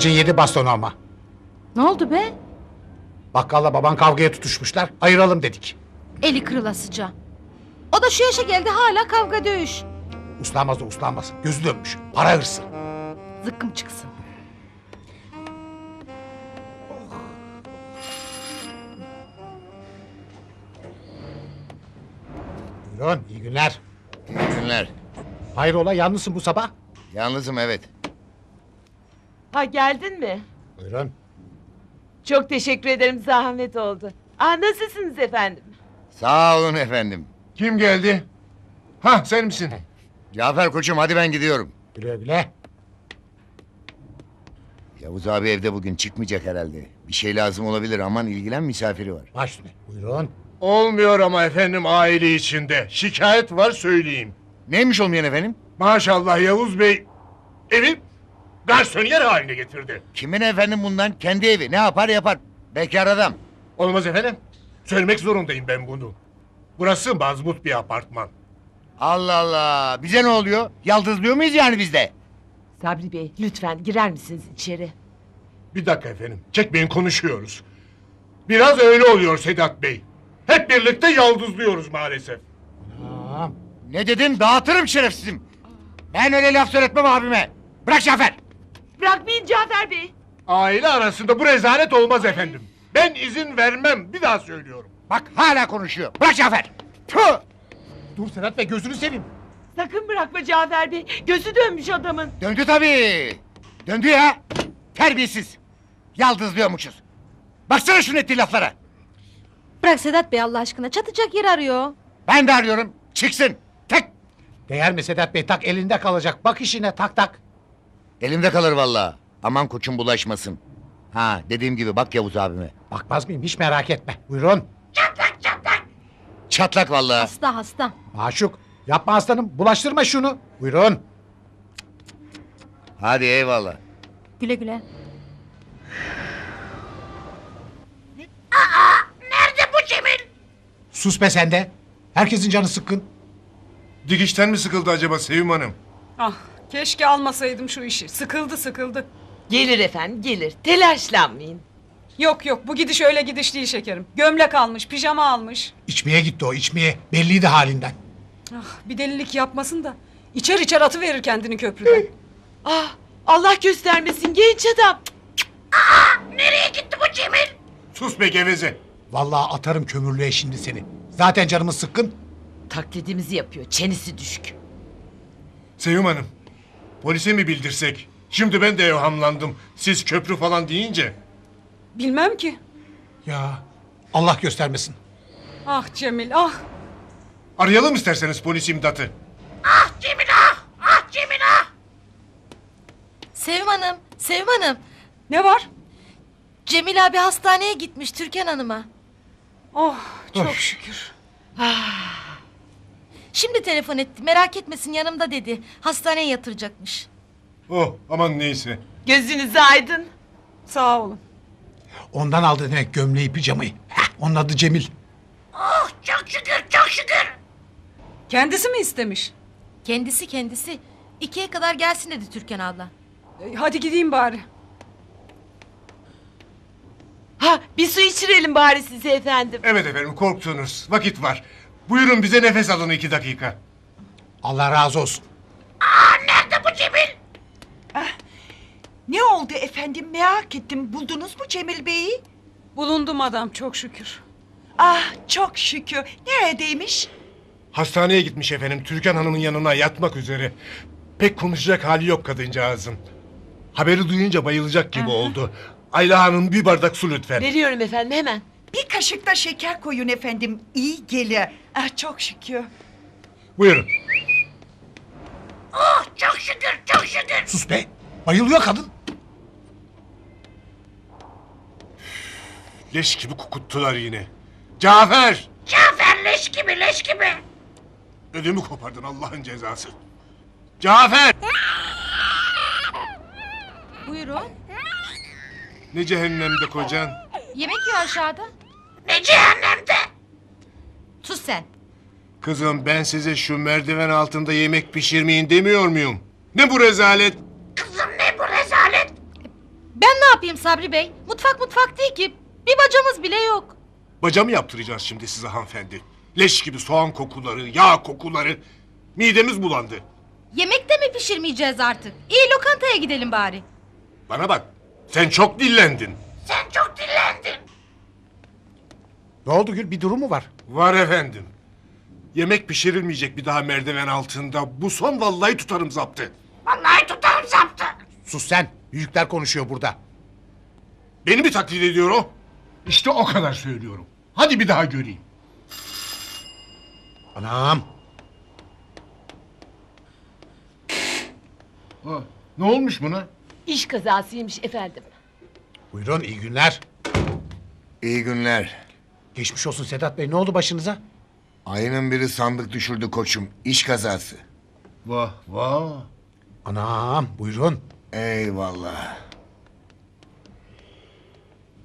Babacın yedi bastonu ama. Ne oldu be? Bakkalla baban kavgaya tutuşmuşlar. Ayıralım dedik. Eli kırılasıca. O da şu yaşa geldi hala kavga dövüş. Uslanmaz da uslanmaz. Gözü dönmüş. Para hırsı. Zıkkım çıksın. Buyurun iyi günler. İyi günler. Hayrola yalnızsın bu sabah? Yalnızım evet. Ha geldin mi? Buyurun. Çok teşekkür ederim zahmet oldu. Aa nasılsınız efendim? Sağ olun efendim. Kim geldi? Ha sen misin? Cafer koçum hadi ben gidiyorum. Güle güle. Yavuz abi evde bugün çıkmayacak herhalde. Bir şey lazım olabilir aman ilgilen misafiri var. Baş üstüne. Buyurun. Olmuyor ama efendim aile içinde. Şikayet var söyleyeyim. Neymiş olmayan efendim? Maşallah Yavuz Bey evi garsoniyer haline getirdi. Kimin efendim bundan? Kendi evi ne yapar yapar. Bekar adam. Olmaz efendim. Söylemek zorundayım ben bunu. Burası mazbut bir apartman. Allah Allah bize ne oluyor? Yaldızlıyor muyuz yani bizde? Sabri Bey lütfen girer misiniz içeri? Bir dakika efendim. Çekmeyin konuşuyoruz. Biraz öyle oluyor Sedat Bey. Hep birlikte yaldızlıyoruz maalesef. Ne dedin dağıtırım şerefsizim. Ben öyle laf söyletmem abime. Bırak Cafer. Bırakmayın Cafer Bey. Aile arasında bu rezalet olmaz efendim. Ben izin vermem. Bir daha söylüyorum. Bak hala konuşuyor. Bırak Cafer. Tüh! Dur Sedat Bey gözünü seveyim. Sakın bırakma Cafer Bey. Gözü dönmüş adamın. Döndü tabii. Döndü ya. Terbiyesiz. Yaldızlıyormuşuz. Baksana şu ettiği laflara. Bırak Sedat Bey Allah aşkına çatacak yer arıyor. Ben de arıyorum. Çıksın. Tek. Değer mi Sedat Bey? Tak elinde kalacak. Bak işine tak tak. Elimde kalır vallahi. Aman koçum bulaşmasın. Ha dediğim gibi bak Yavuz abime. Bakmaz mıyım? Hiç merak etme. Buyurun. Çatlak vallahi. Hasta hasta. Maşuk. Yapma aslanım. Bulaştırma şunu. Buyurun. Hadi eyvallah. Güle güle. Nerede bu Cemil? Sus be sen de. Herkesin canı sıkkın. Dikişten mi sıkıldı acaba Sevim Hanım? Ah keşke almasaydım şu işi. Sıkıldı sıkıldı. Gelir efendim gelir. Telaşlanmayın. Yok yok bu gidiş öyle gidiş değil şekerim. Gömlek almış, pijama almış. İçmeye gitti o içmeye. Belliydi halinden. Ah bir delilik yapmasın da. İçer içer atı verir kendini köprüden. Ah Allah göstermesin genç adam. Nereye gitti bu Cemil? Sus be geveze. Vallahi atarım kömürlüğe şimdi seni. Zaten canımız sıkkın. Taklidimizi yapıyor. Çenesi düşük. Sevim Hanım. Polise mi bildirsek? Şimdi ben de evhamlandım. Siz köprü falan deyince. Bilmem ki. Ya Allah göstermesin. Ah Cemil ah. Arayalım isterseniz polis imdatı. Ah Cemil ah! Ah Cemil ah! Sevim Hanım, Sevim Hanım. Ne var? Cemil abi hastaneye gitmiş Türkan Hanım'a. Oh çok şükür. Şimdi telefon etti. Merak etmesin yanımda dedi. Hastaneye yatıracakmış. Oh aman neyse. Gözünüz aydın. Sağ olun. Ondan aldı demek gömleği pijamayı. Heh, onun adı Cemil. Oh çok şükür çok şükür. Kendisi mi istemiş? Kendisi kendisi. İkiye kadar gelsin dedi Türkan abla. E, hadi gideyim bari. Ha bir su içirelim bari size efendim. Evet efendim korktunuz. Vakit var. Buyurun bize nefes alın iki dakika. Allah razı olsun. Nerede bu Cemil? Ne oldu efendim merak ettim. Buldunuz mu Cemil Bey'i? Bulundum adam çok şükür. Ah çok şükür. Neredeymiş? Hastaneye gitmiş efendim. Türkan Hanım'ın yanına yatmak üzere. Pek konuşacak hali yok kadıncağızın. Haberi duyunca bayılacak gibi oldu. Ayla Hanım bir bardak su lütfen. Veriyorum efendim hemen. Bir kaşık da şeker koyun efendim. İyi gelir. Ah çok şükür. Buyurun. Oh çok şükür çok şükür. Sus be. Bayılıyor kadın. Leş gibi kukuttular yine. Cafer! Cafer leş gibi leş gibi. Ödümü kopardın Allah'ın cezası. Cafer! Buyurun. Ne cehennemde kocan? Yemek yiyor aşağıda. Ne cehennemde. Sus sen. Kızım ben size şu merdiven altında yemek pişirmeyin demiyor muyum? Ne bu rezalet? Kızım ne bu rezalet? Ben ne yapayım Sabri Bey? Mutfak mutfak değil ki. Bir bacamız bile yok. Baca mı yaptıracağız şimdi size hanımefendi? Leş gibi soğan kokuları, yağ kokuları. Midemiz bulandı. Yemek de mi pişirmeyeceğiz artık? İyi lokantaya gidelim bari. Bana bak. Sen çok dillendin. Sen çok dillendin. Ne oldu Gül bir durum mu var? Var efendim. Yemek pişirilmeyecek bir daha merdiven altında. Bu son vallahi tutarım zaptı. Vallahi tutarım zaptı. Sus sen. Büyükler konuşuyor burada. Beni mi taklit ediyor o? İşte o kadar söylüyorum. Hadi bir daha göreyim. Anam. Ne olmuş buna? İş kazasıymış efendim. Buyurun iyi günler. İyi günler. Geçmiş olsun Sedat Bey ne oldu başınıza? Ayının biri sandık düşürdü koçum. İş kazası. Vah vah. Anam buyurun. Eyvallah.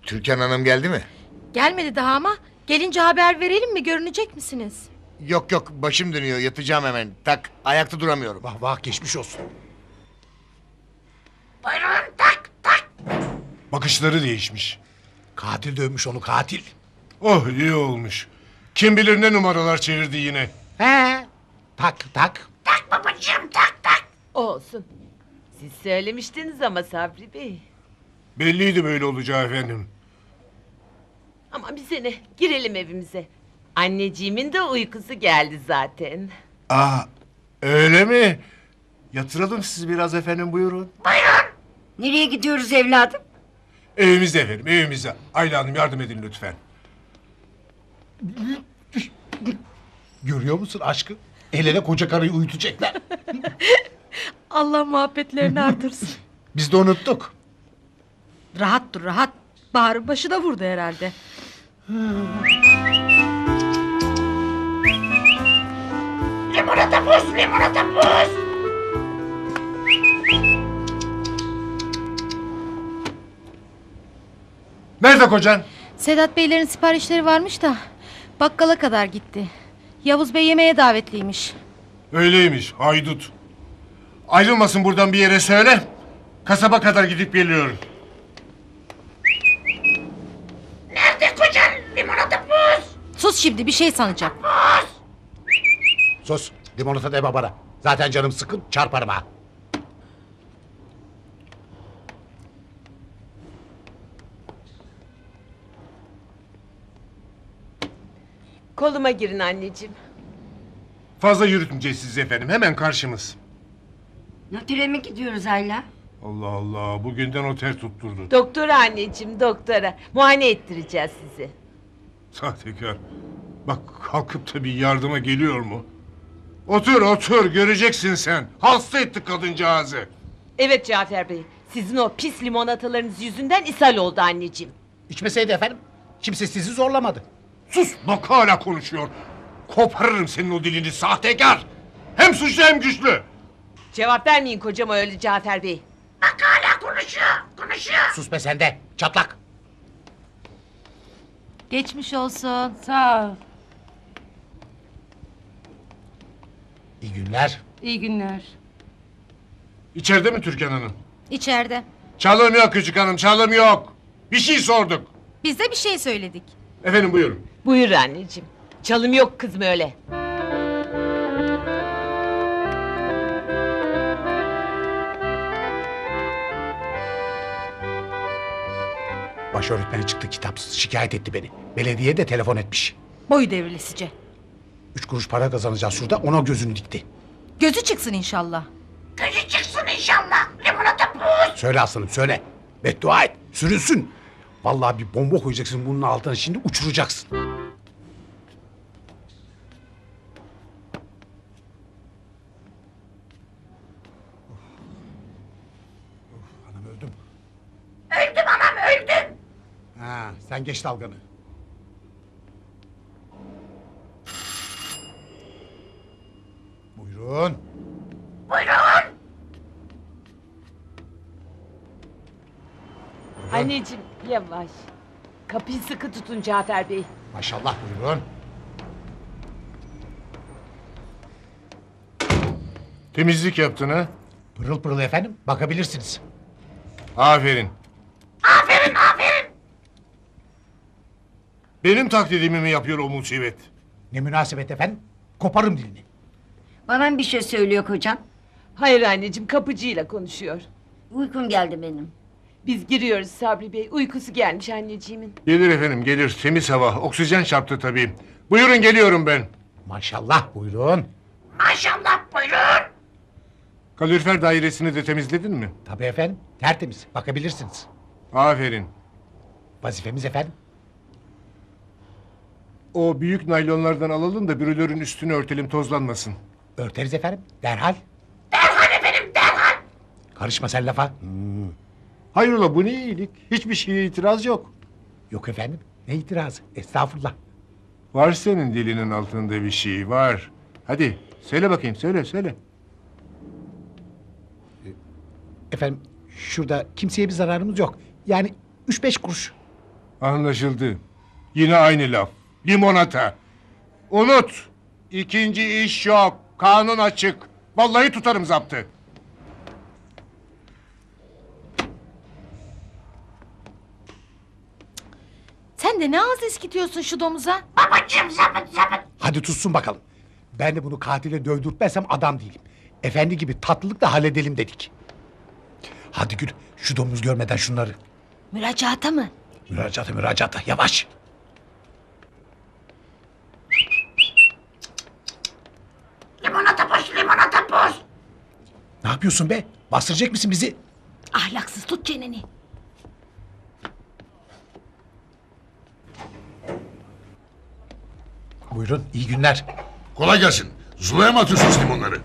Türkan Hanım geldi mi? Gelmedi daha ama gelince haber verelim mi? Görünecek misiniz? Yok yok başım dönüyor yatacağım hemen. Tak ayakta duramıyorum. Vah vah geçmiş olsun. Buyurun. Bakışları değişmiş. Katil dövmüş onu katil. Oh iyi olmuş. Kim bilir ne numaralar çevirdi yine. He. Tak tak. Tak babacığım tak tak. Olsun. Siz söylemiştiniz ama Sabri Bey. Belliydi böyle olacağı efendim. Ama bize ne? Girelim evimize. Anneciğimin de uykusu geldi zaten. Aa öyle mi? Yatıralım sizi biraz efendim buyurun. Nereye gidiyoruz evladım? Evimize efendim evimize. Ayla Hanım yardım edin lütfen. Görüyor musun aşkı? El ele koca karıyı uyutacaklar. Allah muhabbetlerini artırsın. Biz de unuttuk. rahat dur rahat. Bahar'ın başı da vurdu herhalde. Limonata buz limonata buz. Nerede kocan? Sedat Beylerin siparişleri varmış da bakkala kadar gitti. Yavuz Bey yemeğe davetliymiş. Öyleymiş haydut. Ayrılmasın buradan bir yere söyle. Kasaba kadar gidip geliyorum. Nerede kocan? Limonata buz. Sus şimdi bir şey sanacak. Sus. Limonata deme bana. Zaten canım sıkın çarparım ha. Koluma girin anneciğim. Fazla yürütmeyeceğiz sizi efendim. Hemen karşımız. Notire mi gidiyoruz Ayla? Allah Allah. Bugünden otel tutturdu. Doktora anneciğim doktora. Muayene ettireceğiz sizi. Sahtekar. Bak kalkıp da bir yardıma geliyor mu? Otur otur göreceksin sen. Hasta etti kadıncağızı. Evet Cafer Bey. Sizin o pis limonatalarınız yüzünden ishal oldu anneciğim. İçmeseydi efendim. Kimse sizi zorlamadı. Sus bak hala konuşuyor. Koparırım senin o dilini sahtekar. Hem suçlu hem güçlü. Cevap vermeyin kocama öyle Cafer Bey. Bak hala konuşuyor konuşuyor. Sus be sen de. Çatlak. Geçmiş olsun. Sağ ol. İyi günler. İyi günler. İçeride mi Türkan Hanım? İçeride. Çalım yok küçük hanım çalım yok. Bir şey sorduk. Biz de bir şey söyledik. Efendim buyurun. Buyur anneciğim. Çalım yok kızım öyle. Baş öğretmeni çıktı kitapsız şikayet etti beni. Belediye de telefon etmiş. Boyu devrilesice. Üç kuruş para kazanacağız şurada ona gözünü dikti. Gözü çıksın inşallah. Gözü çıksın inşallah. Limonata buz. Söyle aslanım söyle. Beddua et. Sürünsün. Vallahi bir bomba koyacaksın bunun altına şimdi uçuracaksın. Of, Anam öldüm. Öldüm anam öldüm. Ha, sen geç dalganı. Buyurun. Buyurun. Anneciğim yavaş. Kapıyı sıkı tutun Cafer Bey. Maşallah buyurun. Temizlik yaptın ha? Pırıl pırıl efendim bakabilirsiniz. Aferin. Aferin aferin. Benim taklidimi mi yapıyor o musibet? Ne münasebet efendim. Koparım dilini. Bana mı bir şey söylüyor kocam? Hayır anneciğim kapıcıyla konuşuyor. Uykum geldi benim. Biz giriyoruz Sabri Bey. Uykusu gelmiş anneciğimin. Gelir efendim gelir. Temiz hava. Oksijen çarptı tabii. Buyurun geliyorum ben. Maşallah buyurun. Maşallah buyurun. Kalorifer dairesini de temizledin mi? Tabii efendim tertemiz bakabilirsiniz. Aferin. Vazifemiz efendim. O büyük naylonlardan alalım da brülörün üstünü örtelim tozlanmasın. Örteriz efendim derhal. Derhal efendim derhal. Karışma sen lafa. Hayrola bu ne iyilik? Hiçbir şeye itiraz yok. Yok efendim ne itirazı estağfurullah. Var senin dilinin altında bir şey var. Hadi söyle bakayım söyle söyle. Efendim şurada kimseye bir zararımız yok. Yani üç beş kuruş. Anlaşıldı. Yine aynı laf. Limonata. Unut. İkinci iş yok. Kanun açık. Vallahi tutarım zaptı. Sen de ne ağız eskitiyorsun şu domuza? Babacığım sapıt sapıt. Hadi tutsun bakalım. Ben de bunu katile dövdürtmezsem adam değilim. Efendi gibi tatlılıkla halledelim dedik. Hadi Gül şu domuz görmeden şunları. Müracaata mı? Müracaata müracaata yavaş. Limonata boş limonata boş. Ne yapıyorsun be? Bastıracak mısın bizi? Ahlaksız tut çeneni. Buyurun iyi günler. Kolay gelsin. Zula'ya mı atıyorsunuz limonları?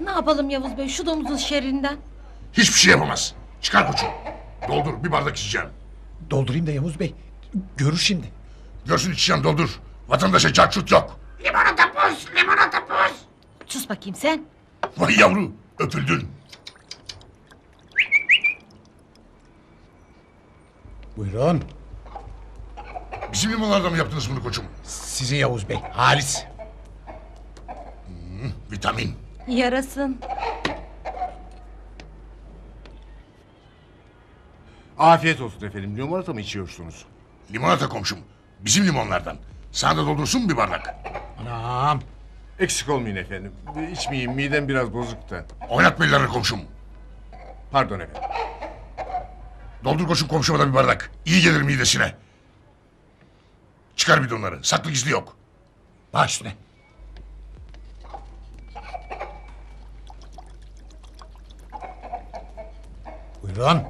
Ne yapalım Yavuz Bey şu domuzun şerrinden? Hiçbir şey yapamaz. Çıkar koçum. Doldur bir bardak içeceğim. Doldurayım da Yavuz Bey. Görür şimdi. Görsün içeceğim doldur. Vatandaşa çarçurt yok. Limonata boş limonata boş. Sus bakayım sen. Vay yavru öpüldün. Buyurun. Bizim limonlardan mı yaptınız bunu koçum? Sizin Yavuz Bey. Halis. Vitamin. Yarasın. Afiyet olsun efendim. Limonata mı içiyorsunuz? Limonata komşum. Bizim limonlardan. Sana da doldursun mu bir bardak? Anam. Eksik olmayın efendim. İçmeyeyim midem biraz bozuk da. Oynatma ellerini komşum. Pardon efendim. Doldur koçum komşuma da bir bardak. İyi gelir midesine. Çıkar bidonları. Saklı gizli yok. Baş üstüne. Buyurun.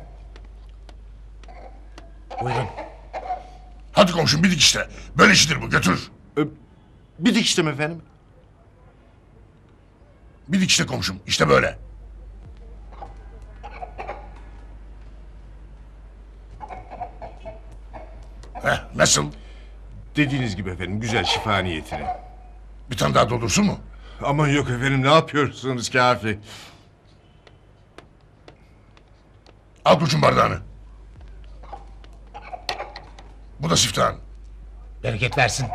Buyurun. Hadi komşum bir işte. Böyle işidir bu götür. Bir dikiştim efendim. Bir işte komşum. İşte böyle. Heh, nasıl? Dediğiniz gibi efendim güzel şifa niyetine. Bir tane daha doldursun mu? Aman yok efendim ne yapıyorsunuz kafi? Al koçum bardağını. Bu da siftahın. Bereket versin.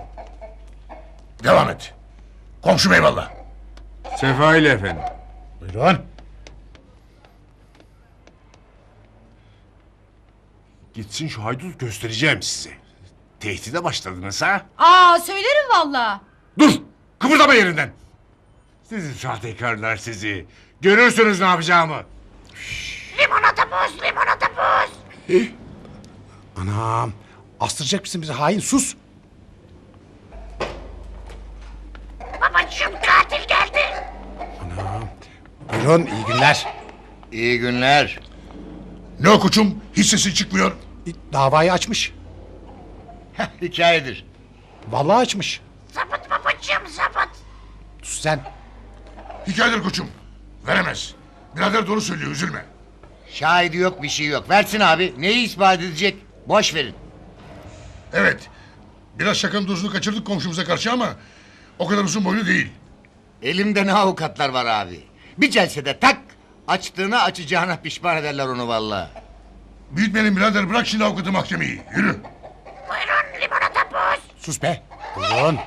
Devam et. Komşum eyvallah. Sefa ile efendim. Buyurun. Gitsin şu haydut göstereceğim size. Tehdide başladınız ha? Aa söylerim valla. Dur! Kıpırdama yerinden! Sizi sahtekarlar sizi. Görürsünüz ne yapacağımı. Limonata boş limonata boş. Anam. Astıracak mısın bizi hain sus. Babacığım katil geldi. Buyurun iyi günler. İyi günler. Ne koçum? Hiç sesi çıkmıyor. Davayı açmış. Hikayedir. Vallahi açmış. Sapıt babacığım sapıt. Sus sen. Hikayedir koçum. Veremez. Birader doğru söylüyor üzülme. Şahidi yok bir şey yok. Versin abi. Neyi ispat edecek? Boş verin. Evet. Biraz şakanın dozunu kaçırdık komşumuza karşı ama... ...o kadar uzun boylu değil. Elimde ne avukatlar var abi. Bir celsede tak. Açtığına açacağına pişman ederler onu vallahi. Büyütmeyelim birader bırak şimdi avukatı mahkemeyi. Yürü. Buyurun limonata boş. Sus be. Buyurun.